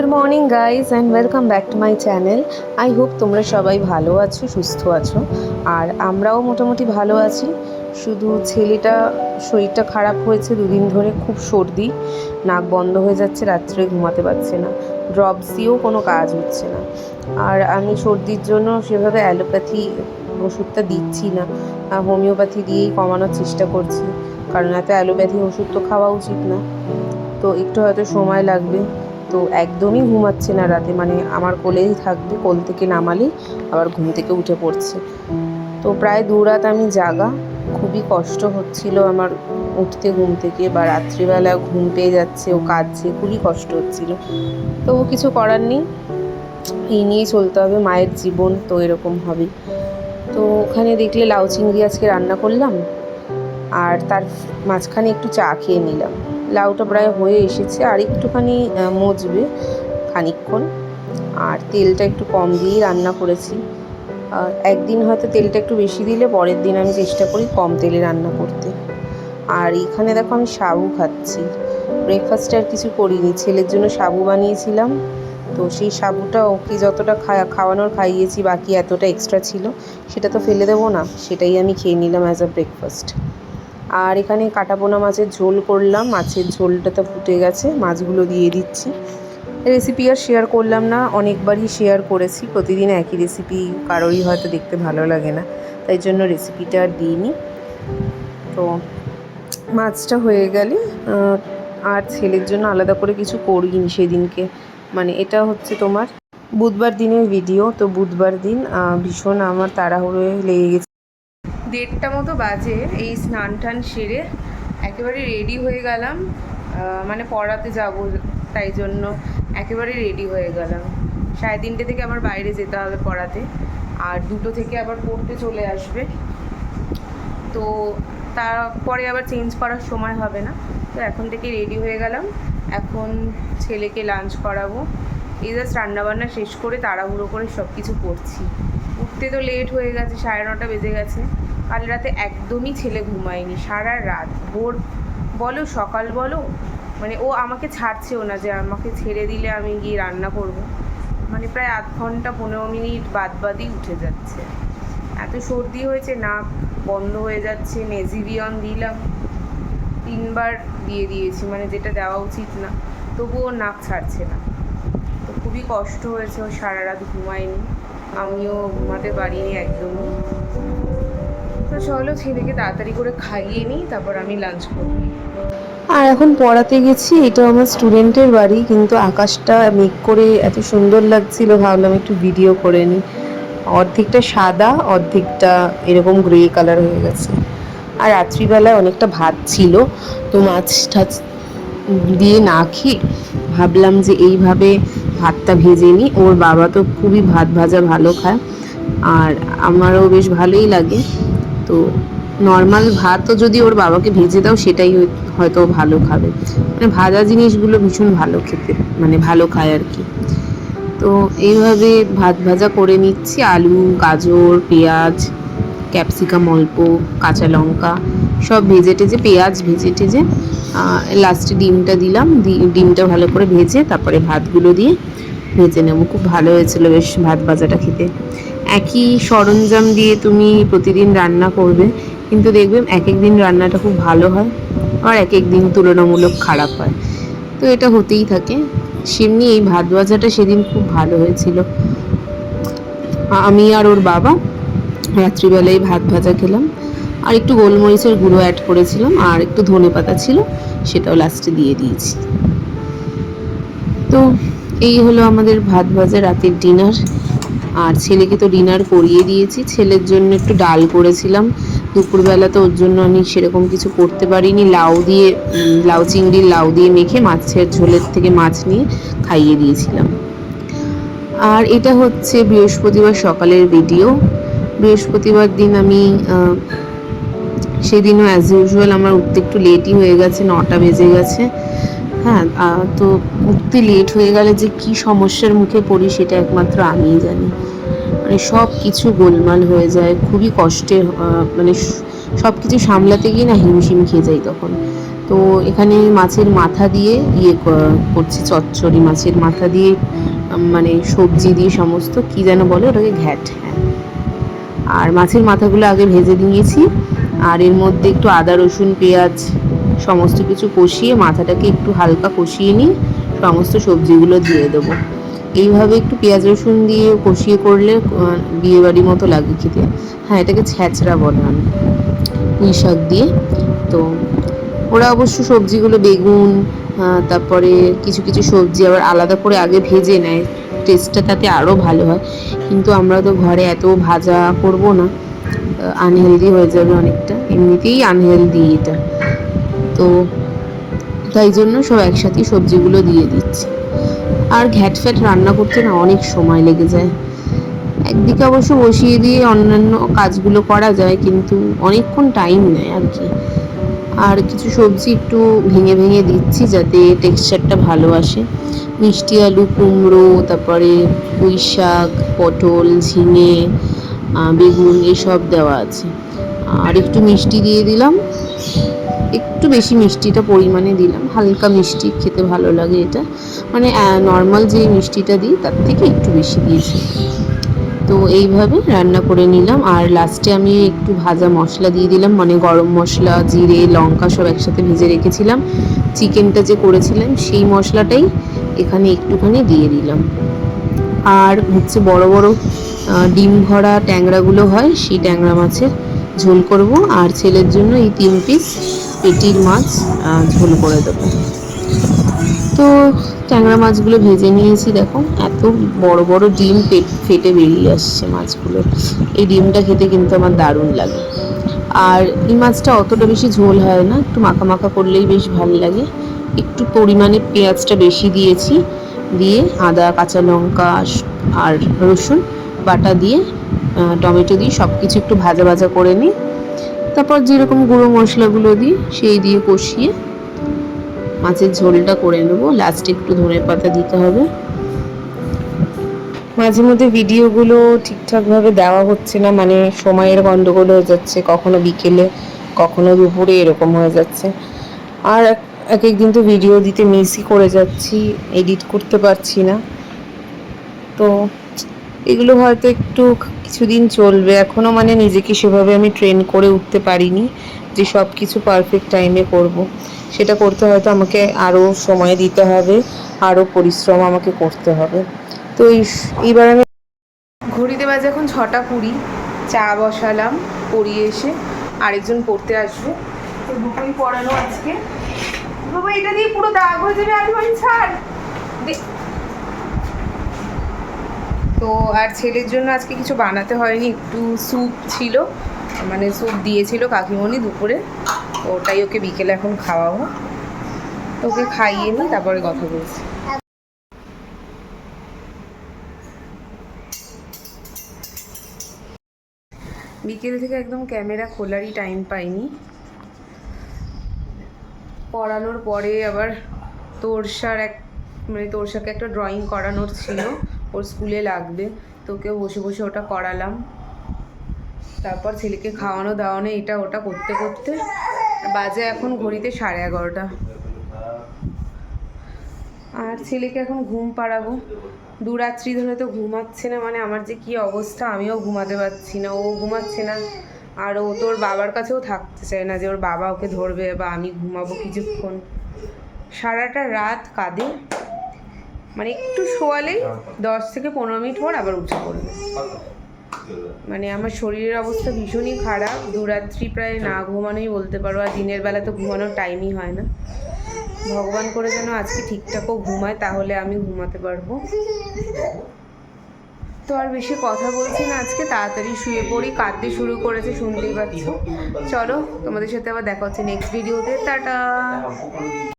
Good morning guys and welcome back to my channel I hope তোমরা সবাই ভালো আছো, সুস্থ আছো, আর আমরাও মোটামুটি ভালো আছি। শুধু ছেলেটা শরীরটা খারাপ হয়েছে দুদিন ধরে, খুব সর্দি, নাক বন্ধ হয়ে যাচ্ছে, রাত্রে ঘুমাতে পারছে না ড্রপস দিয়েও কোনো কাজ হচ্ছে না। আর আমি সর্দির জন্য সেভাবে অ্যালোপ্যাথি ওষুধটা দিচ্ছি না হোমিওপ্যাথি দিয়েই কমানোর চেষ্টা করছি, কারণ এত অ্যালোপ্যাথি ওষুধ তো খাওয়া উচিত না। তো একটু হয়তো সময় লাগবে। তো একদমই ঘুমাচ্ছে না রাতে। মানে আমার কোলেই থাকবে, কোল থেকে নামালেই আবার ঘুম থেকে উঠে পড়ছে। তো প্রায় দু রাত আমি জাগা। খুবই কষ্ট হচ্ছিল আমার উঠতে ঘুম থেকে বা রাত্রিবেলা ঘুম পেয়ে যাচ্ছে, ও কাঁদছে, খুবই কষ্ট হচ্ছিল। তো কিছু করার নেই। এই নিয়েই চলতে হবে, মায়ের জীবন তো এরকম হবে। তো ওখানে দেখলে লাউ চিংড়ি আজকে রান্না করলাম, আর তার মাঝখানে একটু চা খেয়ে নিলাম। লাউটা প্রায় হয়ে এসেছে আর একটুখানি মজবে খানিকক্ষণ। আর তেলটা একটু কম দিয়েই রান্না করেছি। আর একদিন হয়তো তেলটা একটু বেশি দিলে পরের দিন আমি চেষ্টা করি কম তেলে রান্না করতে। আর এখানে দেখো আমি সাবু খাচ্ছি। ব্রেকফাস্টে আর কিছু করিনি, ছেলের জন্য সাবু বানিয়েছিলাম। তো সেই সাবুটা ওকে যতটা খাওয়ানোর খাইয়েছি, বাকি এতটা এক্সট্রা ছিল, সেটা তো ফেলে দেবো না, সেটাই আমি খেয়ে নিলাম অ্যাজ আ ব্রেকফাস্ট আর এখানে কাটাপোনা মাছের ঝোল করলাম। মাছের ঝোলটা তো ফুটে গেছে, মাছগুলো দিয়ে দিচ্ছি। রেসিপি আর শেয়ার করলাম না, অনেকবারই শেয়ার করেছি। প্রতিদিন একই রেসিপি কারোরই হয়তো দেখতে ভালো লাগে না। তাই জন্য রেসিপিটা আর দিইনি। তো মাছটা হয়ে গেলে আর ছেলের জন্য আলাদা করে কিছু করিনি সেদিনকে। মানে এটা হচ্ছে তোমার বুধবার দিনের ভিডিও তো বুধবার দিন ভীষণ আমার তাড়াহুড়োয় লেগে গেছে। দেড়টা মতো বাজে, এই স্নান টান সেরে একেবারে রেডি হয়ে গেলাম। মানে পড়াতে যাব, তাই জন্য একেবারে রেডি হয়ে গেলাম। সাড়ে তিনটে থেকে আবার বাইরে যেতে হবে পড়াতে, আর দুটো থেকে আবার পড়তে চলে আসবে। তো তারপরে আবার চেঞ্জ করার সময় হবে না। তো এখন থেকে রেডি হয়ে গেলাম। এখন ছেলেকে লাঞ্চ করাবো। এই জাস্ট রান্নাবান্না শেষ করে তাড়াহুড়ো করে সব কিছু করছি। উঠতে তো লেট হয়ে গেছে, সাড়ে নটা বেজে গেছে। কাল রাতে একদমই ছেলে ঘুমায়নি, সারা রাত। ভোর, বলো, সকাল বলো মানে ও আমাকে ছাড়ছেও না যে আমাকে ছেড়ে দিলে আমি গিয়ে রান্না করব। মানে প্রায় আধ ঘণ্টা, পনেরো মিনিট বাদ বাদই উঠে যাচ্ছে। এত সর্দি হয়েছে, নাক বন্ধ হয়ে যাচ্ছে নেজিবিয়ন দিলাম। তিনবার দিয়ে দিয়েছি মানে যেটা দেওয়া উচিত না। তবুও নাক ছাড়ছে না। তো খুবই কষ্ট হয়েছে, ও সারা রাত ঘুমায়নি। আমিও ঘুমাতে পারিনি একদমই। তো চলো ছেলেকে তাড়াতাড়ি করে খাইয়ে নিই, তারপর আমি লাঞ্চ করব। আর এখন পড়াতে গেছি, এটা আমার স্টুডেন্টের বাড়ি, কিন্তু আকাশটা মেঘ করে এত সুন্দর লাগছিল, ভাবলাম একটু ভিডিও করে নিই। অর্ধেকটা সাদা, অর্ধেকটা এরকম গ্রে কালার হয়ে গেছে। আর রাত্রিবেলায় অনেকটা ভাত ছিল, তো মাছ টাছ দিয়ে না খেয়ে ভাবলাম যে এইভাবে ভাতটা ভেজে নিই। ওর বাবা তো খুবই ভাত ভাজা ভালো খায়, আর আমারও বেশ ভালোই লাগে। তো নর্মাল ভাতও যদি ওর বাবাকে ভেজে দাও, সেটাই হয়তো ভালো খাবে। মানে ভাজা জিনিসগুলো ভীষণ ভালো খেতে মানে ভালো খায় আর কি। তো এইভাবে ভাত ভাজা করে নিচ্ছি, আলু, গাজর, পেঁয়াজ, ক্যাপসিকাম অল্প, কাঁচা লঙ্কা, সব ভেজে টেজে, পেঁয়াজ ভেজে টেজে লাস্টে ডিমটা দিলাম ডিমটা ভালো করে ভেজে তারপরে ভাতগুলো দিয়ে ভেজে নেব। খুব ভালো হয়েছিল বেশ ভাত ভাজাটা খেতে। একই সরঞ্জাম দিয়ে তুমি প্রতিদিন রান্না করবে, কিন্তু দেখবে এক এক দিন রান্নাটা খুব ভালো হয় আর এক এক দিন তুলনামূলক খারাপ হয়। তো এটা হতেই থাকে। সেমনি এই ভাত ভাজাটা সেদিন খুব ভালো হয়েছিল। আমি আর ওর বাবা রাত্রিবেলায় ভাত ভাজা খেলাম। আর একটু গোলমরিচের গুঁড়ো অ্যাড করেছিলাম, আর একটু ধনে পাতা ছিল, সেটাও লাস্টে দিয়ে দিয়েছি। তো এই হলো আমাদের ভাত ভাজা রাতের ডিনার আর ছেলেকে তো ডিনার করিয়ে দিয়েছি। ছেলের জন্য একটু ডাল করেছিলাম। দুপুরবেলা তো ওর জন্য আমি সেরকম কিছু করতে পারিনি। লাউ দিয়ে লাউ চিংড়ির লাউ দিয়ে মেখে মাছের ঝোলের থেকে মাছ নিয়ে খাইয়ে দিয়েছিলাম। আর এটা হচ্ছে বৃহস্পতিবার সকালের ভিডিও বৃহস্পতিবার দিন আমি সেদিনও অ্যাজ ইউজুয়াল আমার উঠতে একটু লেটই হয়ে গেছে, নটা বেজে গেছে। হ্যাঁ তো উঠতে লেট হয়ে গেলে যে কি সমস্যার মুখে পড়ি সেটা একমাত্র আমিই জানি। মানে সব কিছু গোলমাল হয়ে যায়, খুবই কষ্টের মানে সব কিছু সামলাতে গিয়ে না হিমশিম খেয়ে যাই তখন। তো এখানে মাছের মাথা দিয়ে ইয়ে করছি, চচ্চড়ি মাছের মাথা দিয়ে মানে সবজি দিয়ে সমস্ত, কি যেন বলে ওটাকে, ঘ্যাট হ্যাঁ। আর মাছের মাথাগুলো আগে ভেজে নিয়েছি, আর এর মধ্যে একটু আদা রসুন, পেঁয়াজ সমস্ত কিছু কষিয়ে মাথাটাকে একটু হালকা কষিয়ে নিয়ে সমস্ত সবজিগুলো দিয়ে দেবো। এইভাবে একটু পেঁয়াজ রসুন দিয়ে কষিয়ে করলে বিয়ে বাড়ি মতো লাগে খেতে। হ্যাঁ এটাকে ছ্যাঁচড়া বলে আমি। পুঁই শাক দিয়ে। তো ওরা অবশ্য সবজিগুলো বেগুন তারপরে কিছু কিছু সবজি আবার আলাদা করে আগে ভেজে নেয়। টেস্টটা তাতে আরও ভালো হয়। কিন্তু আমরা তো ঘরে এত ভাজা করব না। আনহেলদি হয়ে যাবে অনেকটা। এমনিতেই আনহেলদি এটা। তো তাই জন্য সব একসাথেই সবজিগুলো দিয়ে দিচ্ছি। আর ঘ্যাট ফ্যাট রান্না করতে না অনেক সময় লেগে যায়। একদিকে অবশ্য বসিয়ে দিয়ে অন্যান্য কাজগুলো করা যায়, কিন্তু অনেকক্ষণ টাইম নেয় আর কি। আর কিছু সবজি একটু ভেঙে ভেঙে দিচ্ছি যাতে টেক্সচারটা ভালো আসে। মিষ্টি আলু, কুমড়ো, তারপরে পুঁই শাক, পটল, ঝিঙে বেগুন এসব দেওয়া আছে। আর একটু মিষ্টি দিয়ে দিলাম। একটু বেশি মিষ্টিটা পরিমাণে দিলাম। হালকা মিষ্টি খেতে ভালো লাগে এটা। মানে নর্মাল যে মিষ্টিটা দিই, তার থেকে একটু বেশি দিয়েছি। তো এইভাবে রান্না করে নিলাম। আর লাস্টে আমি একটু ভাজা মশলা দিয়ে দিলাম। মানে গরম মশলা, জিরে, লঙ্কা সব একসাথে ভেজে রেখেছিলাম। চিকেনটা যে করেছিলাম, সেই মশলাটাই এখানে একটুখানি দিয়ে দিলাম। আর হচ্ছে বড় বড় ডিম ভরা ট্যাংরাগুলো হয়, সেই ট্যাংরা মাছের ঝোল করব। আর ছেলের জন্য এই তিন পিস পেটির মাছ ঝোল করে দেবো। তো ট্যাংরা মাছগুলো ভেজে নিয়েছি, দেখো। এত বড় বড় ডিম ফেটে বেরিয়ে আসছে মাছগুলো। এই ডিমটা খেতে কিন্তু আমার দারুণ লাগে। আর এই মাছটা অতটা বেশি ঝোল হয় না, একটু মাখা মাখা করলেই বেশ ভালো লাগে। একটু পরিমাণে পেঁয়াজটা বেশি দিয়েছি, দিয়ে আদা, কাঁচা লঙ্কা, আর রসুন বাটা দিয়ে টমেটো দিয়ে সব কিছু একটু ভাজা ভাজা করে নিই। তারপর যেরকম গুঁড়ো মশলাগুলো দিই, সেই দিয়ে কষিয়ে মাছের ঝোলটা করে নেব। লাস্টে একটু ধনে পাতা দিতে হবে। মাঝে মধ্যে ভিডিওগুলো ঠিকঠাকভাবে দেওয়া হচ্ছে না মানে সময়ের গন্ডগোল হয়ে যাচ্ছে, কখনো বিকেলে, কখনো দুপুরে এরকম হয়ে যাচ্ছে। আর এক একদিন তো ভিডিও দিতে মিসই করে যাচ্ছি এডিট করতে পারছি না। তো এগুলো হয়তো একটু কিছুদিন চলবে। এখনও মানে নিজেকে সেভাবে আমি ট্রেন করে উঠতে পারিনি যে সব কিছু পারফেক্ট টাইমে করব। সেটা করতে হয়তো আমাকে আরও সময় দিতে হবে আরও পরিশ্রম আমাকে করতে হবে। তো এই এইবার আমি ঘড়িতে বাজে এখন ছটা কুড়ি, চা বসালাম, পড়িয়ে এসে আরেকজন পড়তে আসবে। তো পড়ানো আজকে। বাবা, এটা দিয়ে পুরো দাগ হয়ে যাবে, আলমারি ছাড়। তো আর ছেলের জন্য আজকে কিছু বানাতে হয়নি, একটু স্যুপ ছিল মানে স্যুপ দিয়েছিল কাকিমণি দুপুরে ওটাই ওকে বিকেলে এখন খাওয়াবো। ওকে খাইয়ে নিই, তারপরে কথা বলছি। বিকেল থেকে একদম ক্যামেরা খোলারই টাইম পাইনি। পড়ানোর পরে আবার তোরসার এক মানে তোরসাকে একটা ড্রয়িং করানোর ছিল। ওর স্কুলে লাগবে। তোকেও বসে বসে ওটা করালাম। তারপর ছেলেকে খাওয়ানো দাওয়ানো এটা ওটা করতে করতে বাজে এখন ঘড়িতে সাড়ে এগারোটা। আর ছেলেকে এখন ঘুম পাড়াবো। দু রাত্রি ধরে তো ঘুমাচ্ছে না মানে আমার যে কি অবস্থা আমিও ঘুমাতে পারছি না, ও ঘুমাচ্ছে না। আর ও তোর বাবার কাছেও থাকতে চায় না যে ওর বাবা ওকে ধরবে বা আমি ঘুমাবো কিছুক্ষণ। সারাটা রাত কাঁদে। মানে একটু শোয়ালেই দশ থেকে পনেরো মিনিট পর আবার উঠে পড়বে। মানে আমার শরীরের অবস্থা ভীষণই খারাপ। দু রাত্রি প্রায় না ঘুমানোই বলতে পারো, আর দিনের বেলা তো ঘুমানোর টাইমই হয় না। ভগবান করে যেন আজকে ঠিকঠাকও ঘুমায়, তাহলে আমি ঘুমাতে পারব। তো আর বেশি কথা বলছি না আজকে, তাড়াতাড়ি শুয়ে পড়ি, কাঁদতে শুরু করেছে, শুনতেই পাচ্ছ। চলো তোমাদের সাথে আবার দেখা হচ্ছে নেক্সট ভিডিওতে টাটা!